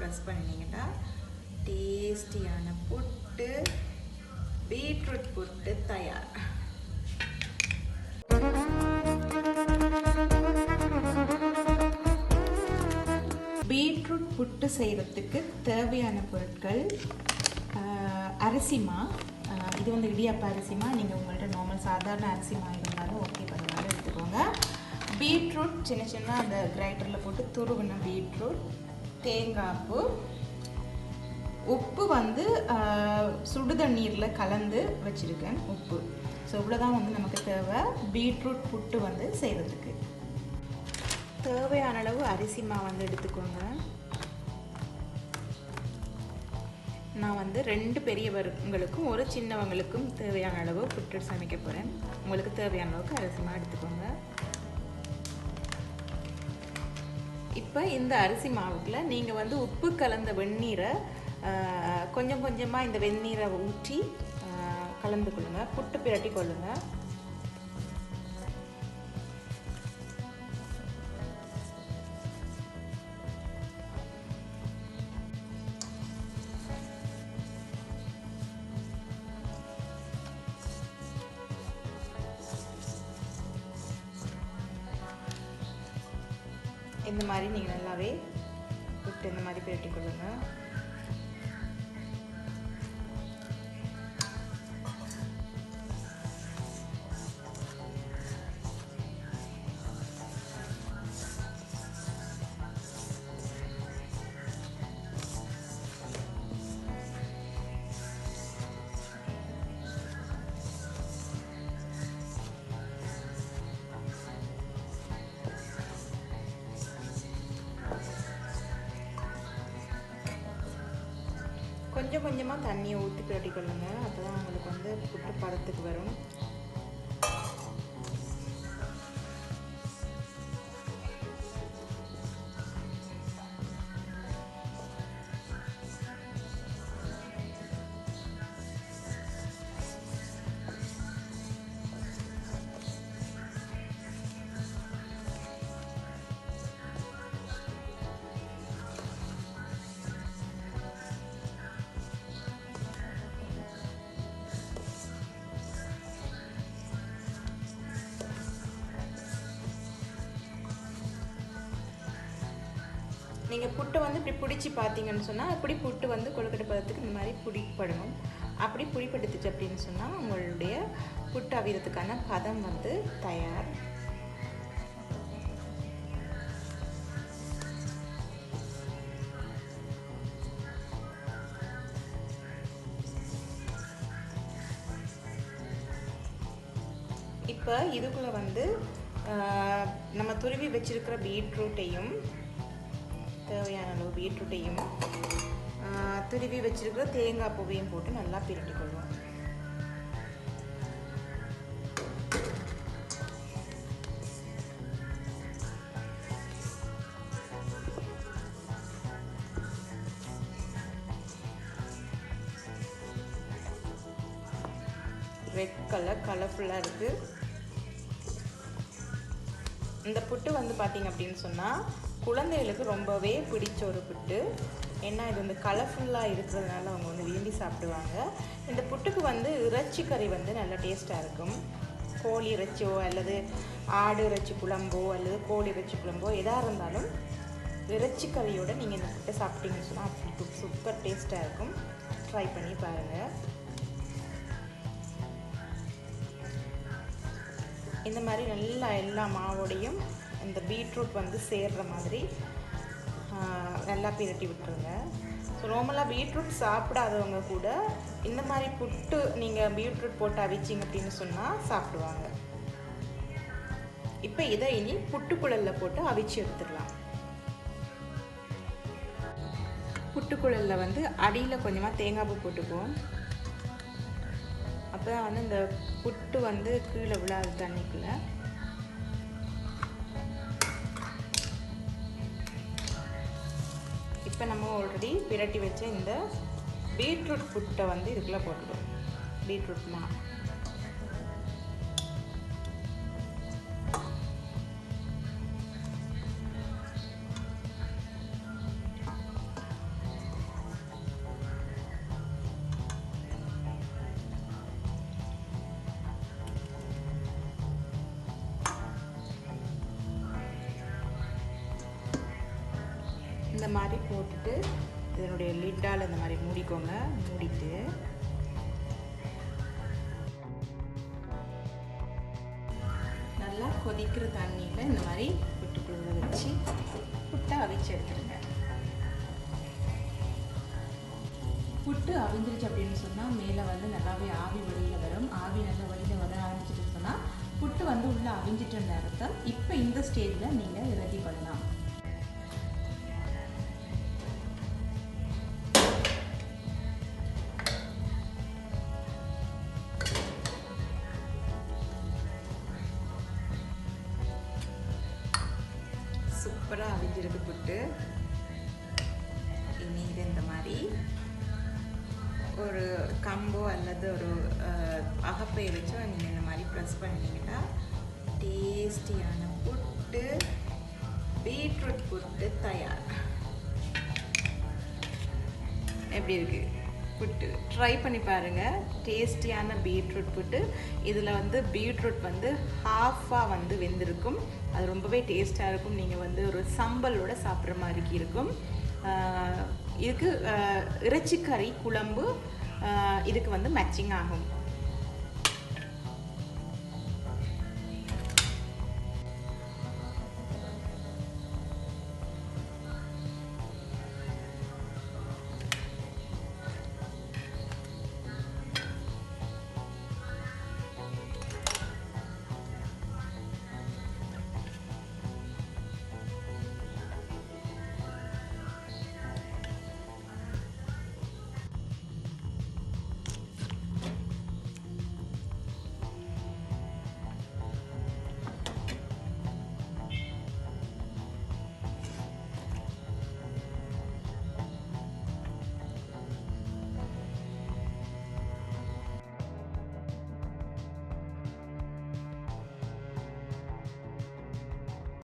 Press பண்ணிங்கன்னா டேஸ்டியான புட்டு beetroot புட்டு தயார். பீட்ரூட் புட்டு செய்கிறதுக்கு தேவையான பொருட்கள் அரிசிமா இது வந்து இடியாப்ப அரிசிமா நீங்கள் உங்கள்கிட்ட நார்மல் சாதாரண அரிசிமா இருந்தாலும் ஓகே பரவாயில்ல எடுத்துக்கோங்க. பீட்ரூட் சின்ன சின்ன அந்த கிரைண்டரில் போட்டு துருவின பீட்ரூட். தேங்காய் பூ உப்பு வந்து சுடு தண்ணீரில் கலந்து வச்சுருக்கேன் உப்பு. ஸோ இவ்வளோதான் வந்து நமக்கு தேவை. பீட்ரூட் புட்டு வந்து செய்கிறதுக்கு தேவையான அளவு அரிசி மாவு வந்து எடுத்துக்கோங்க. நான் வந்து ரெண்டு பெரியவர்களுக்கும் ஒரு சின்னவங்களுக்கும் தேவையான அளவு புட்டு சமைக்க போகிறேன் உங்களுக்கு தேவையான அளவுக்கு அரிசி மாவு எடுத்துக்கோங்க. இப்போ இந்த அரிசி மாவுக்குள்ள நீங்கள் வந்து உப்பு கலந்த வெந்நீரை கொஞ்சம் கொஞ்சமாக இந்த வெந்நீரை ஊற்றி கலந்து கொள்ளுங்கள் புட்டு பிரட்டி கொள்ளுங்கள் இந்த மாதிரி நீங்கள் நல்லாவே புட்டு இந்த மாதிரி பிரட்டி கொள்ளுங்கள் கொஞ்சம் கொஞ்சமாக தண்ணியை ஊற்றி பிரட்டி கொள்ளுங்கள் அப்போ தான் உங்களுக்கு வந்து புட்டு படத்துக்கு வரும். நீங்கள் புட்டை வந்து இப்படி பிடிச்சி பார்த்தீங்கன்னு சொன்னால் இப்படி புட்டு வந்து கொழுக்கட்டை பதத்துக்கு இந்த மாதிரி பிடிப்படணும். அப்படி பிடிப்படுத்துச்சு அப்படின்னு சொன்னால் உங்களுடைய புட்டு அவியறதுக்கான பதம் வந்து தயார். இப்போ இதுக்குள்ளே வந்து நம்ம துருவி வச்சுருக்கிற பீட்ரூட்டையும் தேவையான அளவு பீட்ரூட்டையும் துருவி வச்சுருக்கிற தேங்காய் பூவையும் போட்டு நல்லா பிரட்டி கொள்வோம். ரெட் கலர் கலர்ஃபுல்லாக இருக்குது இந்த புட்டு வந்து பார்த்தீங்க அப்படின்னு சொன்னால் குழந்தைகளுக்கு ரொம்பவே பிடிச்ச ஒரு புட்டு. ஏன்னா இது வந்து கலர்ஃபுல்லாக இருக்கிறதுனால அவங்க வந்து விரும்பி சாப்பிடுவாங்க. இந்த புட்டுக்கு வந்து இறைச்சி கறி வந்து நல்ல டேஸ்ட்டாக இருக்கும். கோழி இறைச்சியோ அல்லது ஆடு இறைச்சி குழம்போ அல்லது கோழி இறைச்சி குழம்போ எதாக இருந்தாலும் இறைச்சி கறியோடு நீங்கள் இந்த புட்டை சாப்பிட்டீங்கன்னு சொன்னால் அப்படி சூப்பர் டேஸ்ட்டாக இருக்கும். ட்ரை பண்ணி பாருங்கள் இந்த மாதிரி நல்லா எல்லா மாவோடையும் இந்த பீட்ரூட் வந்து சேர்ற மாதிரி நல்லா பிரட்டி விட்டுருங்க. ஸோ நார்மலாக பீட்ரூட் சாப்பிடாதவங்க கூட இந்த மாதிரி புட்டு நீங்கள் பீட்ரூட் போட்டு அவிச்சிங்க அப்படின்னு சொன்னால் சாப்பிடுவாங்க. இப்போ இதை இனி புட்டுக்குழலில் போட்டு அவிச்சு எடுத்துடலாம். புட்டுக்குழலில் வந்து அடியில் கொஞ்சமாக தேங்காய் பூ போட்டுக்குவோம். அப்போ தான் வந்து இந்த புட்டு வந்து கீழே விழாது தண்ணிக்குள்ளே. இப்போ நம்ம ஆல்ரெடி பிரட்டி வச்ச இந்த பீட்ரூட் புட்டை வந்து இதுக்குள்ளே போட்டுடுவோம் பீட்ரூட்னா இந்த மாதிரி போட்டுட்டு இதனுடைய லிட்டால் இந்த மாதிரி மூடிக்கோங்க. மூடிட்டு. நல்லா கொதிக்கிற தண்ணியில் இந்த மாதிரி விட்டுக்குள்ள வச்சு புட்டை அவிச்சு எடுத்துருங்க. புட்டு அவிஞ்சிருச்சு அப்படின்னு சொன்னால் மேலே வந்து நல்லாவே ஆவி வழியில் வரும். ஆவி நல்லா வழியில் வர ஆரம்பிச்சிட்டு சொன்னால் புட்டு வந்து உள்ளே அவிஞ்சிட்டு நேரத்தை இப்போ இந்த ஸ்டேஜில் நீங்கள் ரெடி பண்ணலாம். போட்டு இனி இந்த மாதிரி ஒரு கம்போ அல்லது ஒரு அகப்பை வச்சோ நீங்கள் இந்த மாதிரி ப்ரெஸ் பண்ணிங்கன்னா டேஸ்டியான புட்டு பீட்ரூட் புட்டு தயார். எப்படி இருக்கு? புட்டு. ட்ரை பண்ணி பாருங்கள் டேஸ்டியான பீட்ரூட் புட்டு. இதில் வந்து பீட்ரூட் வந்து ஹாஃபாக வந்து வெந்திருக்கும். அது ரொம்பவே டேஸ்ட்டாக இருக்கும். நீங்கள் வந்து ஒரு சம்பலோட சாப்பிட்ற மாதிரி இருக்கும். இதுக்கு இறைச்சிக்கறி குழம்பு இதுக்கு வந்து மேட்சிங் ஆகும்.